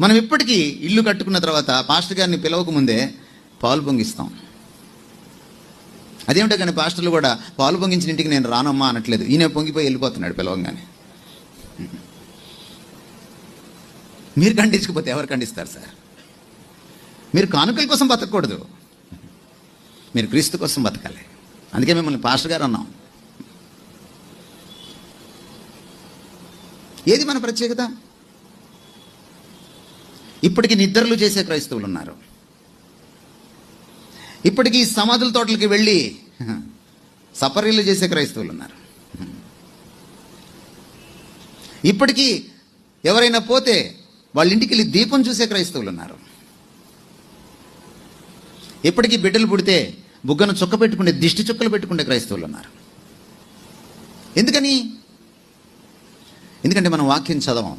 మనం ఇప్పటికీ ఇల్లు కట్టుకున్న తర్వాత పాస్టర్ గారిని పిలవక ముందే పాలు పొంగిస్తాం. అదేమిటో కానీ పాస్టర్లు కూడా పాలు పొంగించిన ఇంటికి నేను రానమ్మా అనట్లేదు. ఈయన పొంగిపోయి వెళ్ళిపోతున్నాడు పిలవంగానే. మీరు ఖండించకపోతే ఎవరు ఖండిస్తారు సార్? మీరు కానుకల కోసం బతకూడదు మీరు క్రీస్తు కోసం బతకాలి. అందుకే మిమ్మల్ని పాస్టర్ గారు అన్నాం. ఏది మన ప్రత్యేకత? ఇప్పటికి నిద్రలు చేసే క్రైస్తవులు ఉన్నారు ఇప్పటికీ సమాధుల తోటలకి వెళ్ళి సపరీలు చేసే క్రైస్తవులు ఉన్నారు ఇప్పటికీ ఎవరైనా పోతే వాళ్ళ ఇంటికి వెళ్ళి దీపం చూసే క్రైస్తవులు ఉన్నారు ఇప్పటికీ బిడ్డలు పుడితే బుగ్గను చుక్క పెట్టుకునే దిష్టి చుక్కలు పెట్టుకునే క్రైస్తవులు ఉన్నారు ఎందుకని? ఎందుకంటే మనం వాక్యం చదవం.